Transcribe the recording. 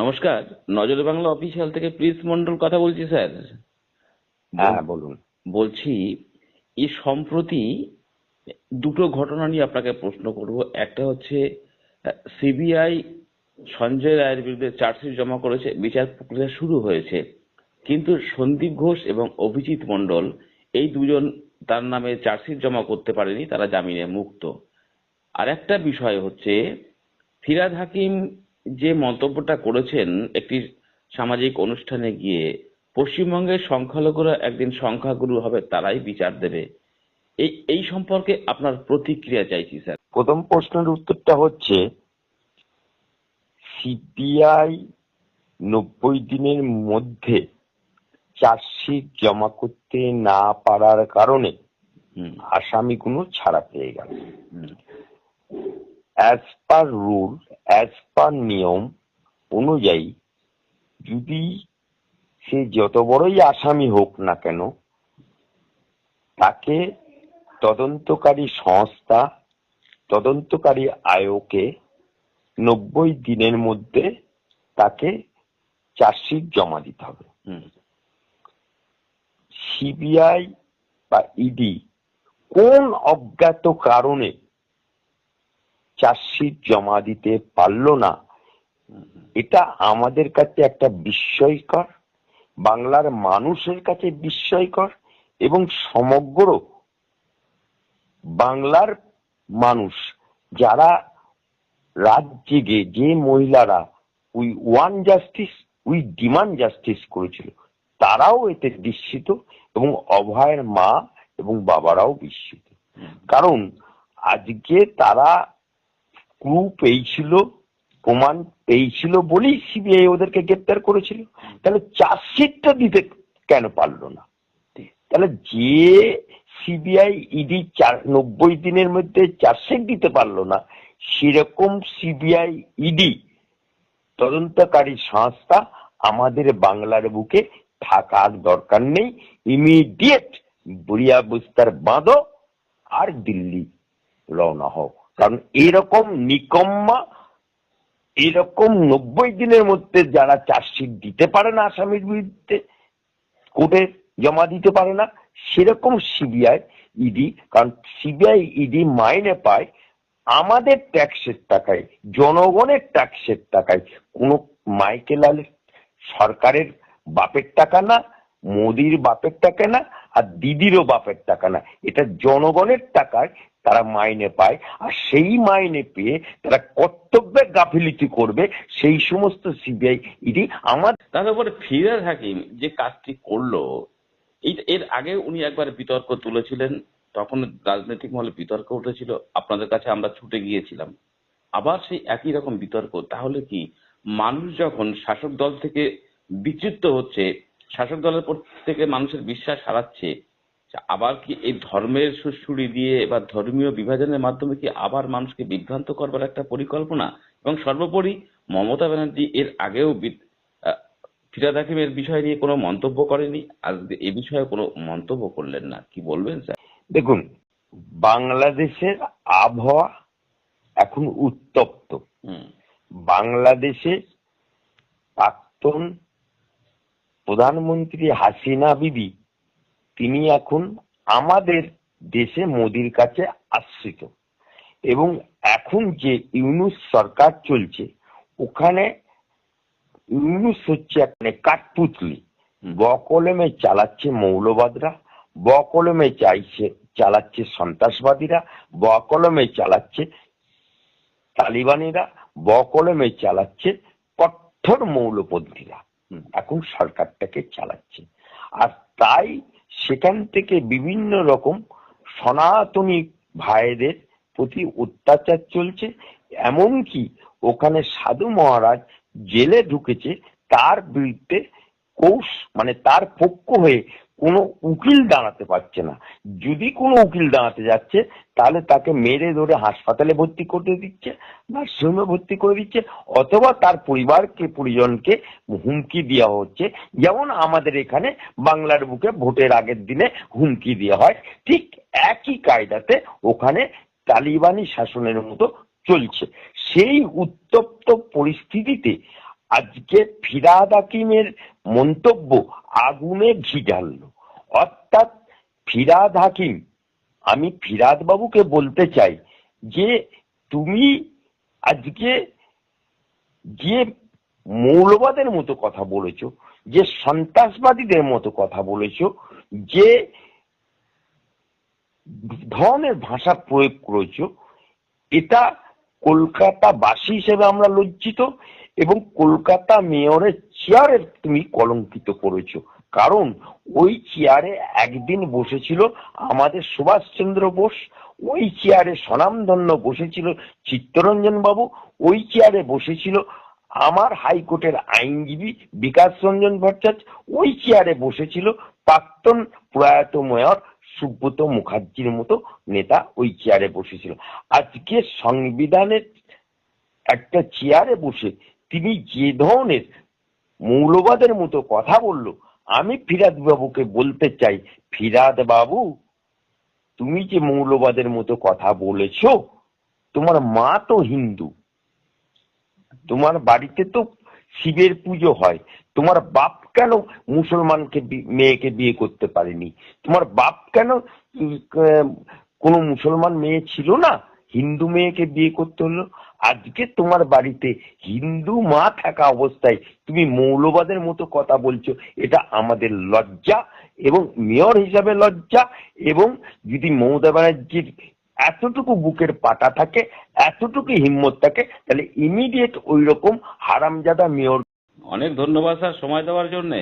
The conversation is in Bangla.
নমস্কার নজর বাংলা অফিসিয়াল থেকে প্রিন্স মন্ডল কথা বলছি স্যার। হ্যাঁ বলুন। বলছি এই সম্প্রতি দুটো ঘটনা নিয়ে আপনাকে প্রশ্ন করব। একটা হচ্ছে সিবিআই সঞ্জয় রায়ের বিরুদ্ধে চার্জশিট জমা করেছে বিচার প্রক্রিয়া শুরু হয়েছে। কিন্তু সন্দীপ ঘোষ এবং অভিজিৎ মন্ডল এই দুজন তার নামে চার্জশিট জমা করতে পারেনি তারা জামিনে মুক্ত। আর একটা বিষয় হচ্ছে ফিরাদ হাকিম যে মন্তব্যটা করেছেন একটি সামাজিক অনুষ্ঠানে গিয়ে পশ্চিমবঙ্গের সংখ্যালঘুরা একদিন সংখ্যাগুরু হবে তারাই বিচার দেবে। এই এই সম্পর্কে আপনার প্রতিক্রিয়া চাইছি স্যার। প্রথম প্রশ্নের উত্তরটা হচ্ছে সিপিআই নব্বই দিনের মধ্যে চার্জশিট জমা করতে না পারার কারণে আসামি আসামিগুলো ছাড়া পেয়ে গেল। As per rule as per নিয়ম অনুযায়ী যদি সে যত বড়ই আসামি হোক না কেন তাকে তদন্তকারী সংস্থা তদন্তকারী আয়োগকে নব্বই দিনের মধ্যে তাকে চার্জশিট জমা দিতে হবে। সিবিআই বা ইডি কোন অজ্ঞাত কারণে চার্জশিট জমা দিতে পারল না। এটা আমাদের কাছে একটা বিস্ময়কর, বাংলার মানুষের কাছে বিস্ময়কর এবং সমগ্র বাংলার মানুষ, যারা রাত জেগে যে মহিলারা we want justice, we demand justice করেছিল, তারাও এতে বিস্মিত এবং অভয়ের মা এবং বাবারাও বিস্মিত। কারণ আজকে তারা ক্লু পেয়েছিল, প্রমাণ পেয়েছিল বলেই সিবিআই ওদেরকে গ্রেপ্তার করেছিল। তাহলে চার্জশিটটা দিতে কেন পারল না? তাহলে যে সিবিআই ইডি চার, নব্বই দিনের মধ্যে চার্জশিট দিতে পারল না, সেরকম সিবিআই ইডি তদন্তকারী সংস্থা আমাদের বাংলার বুকে থাকার দরকার নেই। ইমিডিয়েট বুড়িয়া বুস্তার বাঁধো আর দিল্লি রওনা হোক। কারণ এরকম নিকম্মা, এরকম নব্বই দিনের মধ্যে যারা চার্জশিট দিতে পারে না আসামির বিরুদ্ধে, কোর্টে জমা দিতে পারে না, সেরকম সিবিআই ইডি, কারণ সিবিআই ইডি মাইনে পায় আমাদের ট্যাক্সের টাকায়, জনগণের ট্যাক্সের টাকায়। কোনো মাইকেল আলের সরকারের বাপের টাকা না, মোদির বাপের টাকা না, আর দিদিরও বাপের টাকা না। এটা জনগণের টাকায় তারা মাইনে পায়, আর সেই মাইনে পেয়ে তারা কর্তব্যের গাফিলিতি করবে, সেই সমস্ত সিবিআই ইডি আমার তার উপরে ফিরাদ হাকিম যে কাজটি করল। এর আগে উনি একবার বিতর্ক তুলেছিলেন, তখন রাজনৈতিক মহলে বিতর্ক উঠেছিল, আপনাদের কাছে আমরা ছুটে গিয়েছিলাম। আবার সেই একই রকম বিতর্ক, তাহলে কি মানুষ যখন শাসক দল থেকে বিচ্যুত হচ্ছে, শাসক দলের থেকে মানুষের বিশ্বাস হারাচ্ছে আবার কি এই ধর্মের সুড়সুড়ি দিয়ে বা ধর্মীয় বিভাজনের মাধ্যমে কি আবার মানুষকে বিভ্রান্ত করবার একটা পরিকল্পনা? এবং সর্বোপরি মমতা ব্যানার্জি এর আগেও ফিরাদ হাকিমের বিষয় নিয়ে কোনো মন্তব্য করেনি? আজকে এ বিষয়ে কোনো মন্তব্য করলেন না। কি বলবেন স্যার? দেখুন বাংলাদেশের আবহাওয়া এখন উত্তপ্ত। বাংলাদেশে প্রাক্তন প্রধানমন্ত্রী হাসিনা বিবি তিনি এখন আমাদের দেশে মোদির কাছে আশ্রিত। এবং এখন যে ইউনুস সরকার চলছে, ওখানে ইউনুস হচ্ছে একটা কাঠপুতলি। বকলমে চালাচ্ছে মৌলবাদরা বকলমে চাইছে, চালাচ্ছে সন্ত্রাসবাদীরা বকলমে চালাচ্ছে তালিবানিরা বকলমে চালাচ্ছে কঠোর মৌলপন্থীরা। এখন সরকারটাকে চালাচ্ছে। আর তাই সেখান থেকে বিভিন্ন রকম সনাতনী ভাইদের প্রতি অত্যাচার চলছে, এমনকি ওখানে সাধু মহারাজ জেলে ঢুকেছে, তার বিরুদ্ধে কৌশ মানে তার পক্ষ হয়ে কোনো উকিল দাঁড়াতে পারছে না। যদি কোনো উকিল দাঁড়াতে যাচ্ছে, তাহলে তাকে মেরে ধরে হাসপাতালে ভর্তি করতে দিচ্ছে নার্সিংহোমে ভর্তি করে দিচ্ছে, অথবা তার পরিবারকে, পরিজনকে হুমকি দেওয়া হচ্ছে। যেমন আমাদের এখানে বাংলার বুকে ভোটের আগের দিনে হুমকি দেওয়া হয়। ঠিক একই কায়দাতে ওখানে তালিবানি শাসনের মতো চলছে। সেই উত্তপ্ত পরিস্থিতিতে আজকে ফিরাদ হাকিমের মন্তব্য আগুনে ঘি ঢাললো অর্থাৎ ফিরাদ হাকিম আমি ফিরাদ বাবুকে বলতে চাই যে তুমি আজকে যে মৌলবাদের মতো কথা বলেছ, যে সন্ত্রাসবাদীদের মতো কথা বলেছ, যে ধরনের ভাষা প্রয়োগ করেছ, এটা কলকাতাবাসী হিসেবে আমরা লজ্জিত। এবং কলকাতা মেয়রের চেয়ারে তুমি কলঙ্কিত করেছ। কারণ ওই চেয়ারে একদিন বসেছিল আমাদের সুভাষচন্দ্র বোস, ওই চেয়ারে স্বনামধন্য বসেছিল চিত্তরঞ্জন বাবু ওই চেয়ারে বসেছিল আমার হাইকোর্টের আইনজীবী বিকাশ রঞ্জন ভট্টাচার্য, ওই চেয়ারে বসেছিল প্রাক্তন প্রয়াত মেয়র সুব্রত মুখার্জির মতো নেতা ওই চেয়ারে বসেছিল। আজকে সংবিধানের একটা চেয়ারে বসে তিনি যে ধরনের মৌলবাদের মতো কথা বলল, আমি ফিরাদ বাবুকে বলতে চাই ফিরাদ বাবু তুমি যে মৌলবাদের মতো কথা বলেছ, তোমার মা তো হিন্দু। তোমার বাড়িতে তো শিবের পুজো হয়। তোমার বাপ কেন মুসলমানকে মেয়েকে বিয়ে করতে পারেনি? তোমার বাপ কেন কোনো মুসলমান মেয়ে ছিল না? হিন্দু মেয়েকে বিয়ে করতে হলো। আজকে তোমার বাড়িতে হিন্দু মা থাকা অবস্থায় তুমি মৌলবাদের মতো কথা বলছো, এটা আমাদের লজ্জা এবং মেয়র হিসাবে লজ্জা এবং যদি মমতা ব্যানার্জির এতটুকু বুকের পাটা থাকে, এতটুকু হিম্মত থাকে, তাহলে ইমিডিয়েট ওই রকম হারামজাদা মেয়র অনেক ধন্যবাদ স্যার সময় দেওয়ার জন্যে।